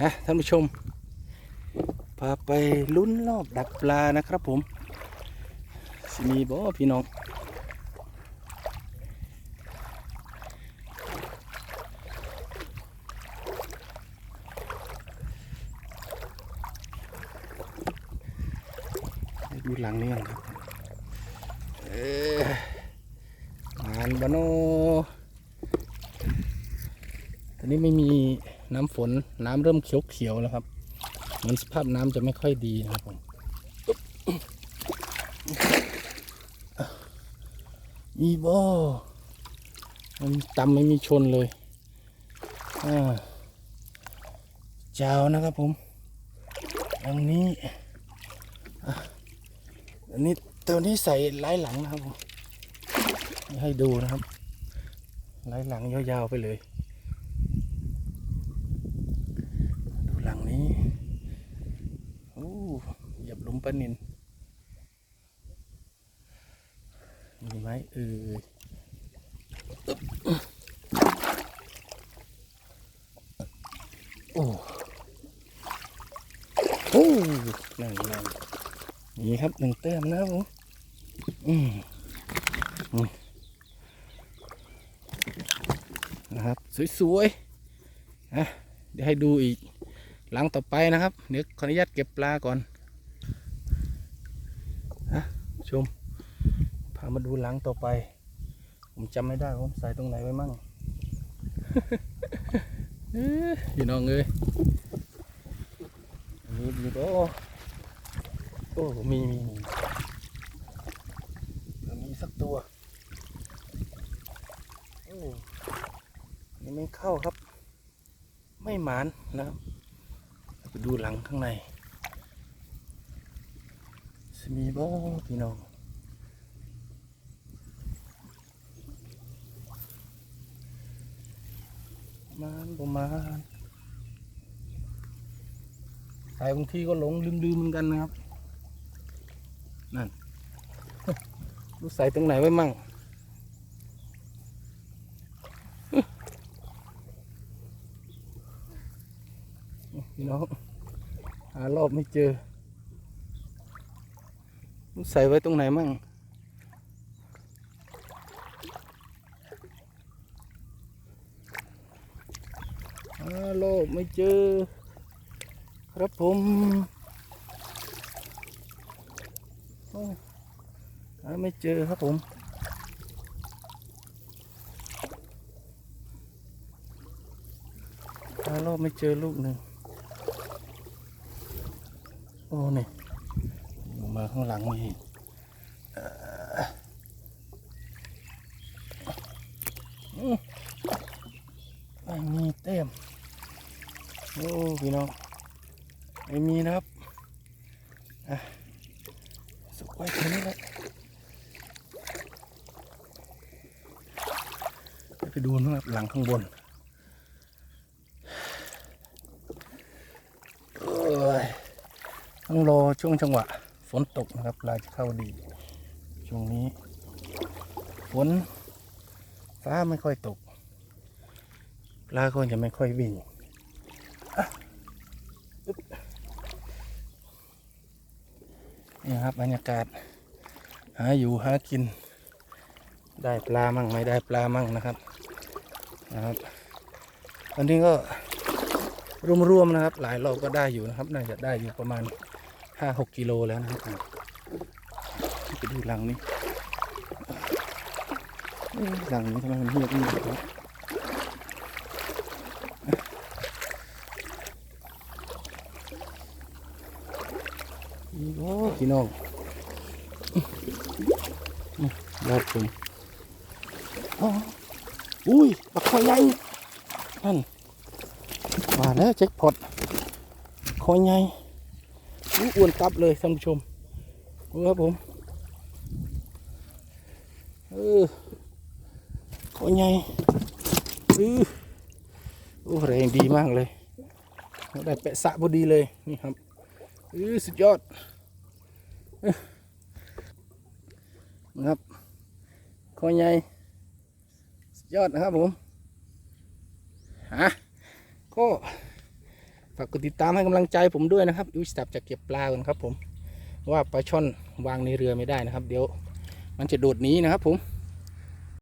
อะท่านผู้ชม พาไปลุ้นรอบดักปลานะครับผมสิมีบ่พี่น้องดูหลังนี่กันครับ เอองานบานโน ตอนนี้ไม่มีน้ำฝนน้ำเริ่มเขียวๆแล้วครับ เหมือนสภาพน้ำจะไม่ค่อยดีนะครับผมมีบ่มันต่ำไม่มีชนเลยเจ้านะครับผมอันนี้อันนี้ตัวนี้ใส่ไล่หลังนะครับผมให้ดูนะครับไล่หลังยาวๆไปเลย ดูหลังนี้ โอ้เหยียบหลุมปลานิน มีไหมเออโอ้โอ้นั่นนั่นนี่ครับหนึ่งแต้มนะผมอืมอืมนะครับ สวยๆนะเดี๋ยวให้ดูอีก หลังต่อไปนะครับ เดี๋ยวขออนุญาตเก็บปลาก่อนนะชม พามาดูหลังต่อไป ผมจำไม่ได้ว่าผมใส่ตรงไหนไว้มั่งพี่น้องเอ้ยอันนี้ดีโอโอ้มีมีมีมีสักตัวโอ้นี่ไม่เข้าครับ ไม่หมานนะครับ ไปดูหลังข้างในสมีบ่พี่น้องมานประมาณใครบางทีก็หลงลืมๆเหมือนกันนะครับ นั่นรู้ใส่ตรงไหนไว้มั่ง พี่น้องหารอบไม่เจอรู้ใส่ไว้ตรงไหนมั่งหารอบไม่เจอ ครับผมหาไม่เจอครับผมหารอบไม่เจอลูกหนึ่ง โอ้นี่ยมาข้างหลังนี่เอ่ออืมไม่มีเต็มโอ้พี่น้องไม่มีนะครับสุกไว้แค่นี้แหละไปดูนะครับหลังข้างบนโอ้ย ต้องรอช่วงจังหวะฝนตกนะครับปลาจะเข้าดี ช่วงนี้ ฝนฟ้าไม่ค่อยตกปลาก็จะไม่ค่อยวิ่งนี่ครับบรรยากาศ หาอยู่หากิน ได้ปลามั่งไม่ได้ปลามั่งนะครับนะครับวันนี้ก็รวมๆนะครับ หลายรอบก็ได้อยู่นะครับ น่าจะได้อยู่ประมาณ ห้าหกกิโลแล้วนะครับไปดูหลังนี้เอ๊ะหลังนี้ทำไมมันเงียบเงียบวะอีโอ้พี่น้องครับผมอ๋ออุ้ยปักคอใหญ่นั่นมาแล้วแจ็คพอตคอใหญ่ อู้อ้วนกลับเลยท่านผู้ชมดูครับผมเออคอใหญ่อือโอ้แรงดีมากเลยได้แปะสะพอดีเลยนี่ครับอือสุดยอดนะครับคอใหญ่สุดยอดนะครับผมฮะก็ ฝากกดติดตามให้กำลังใจผมด้วยนะครับวิสตับจะเก็บปลากันครับผมว่าปลาช่อนวางในเรือไม่ได้นะครับ เดี๋ยว มันจะโดดหนีนะครับผม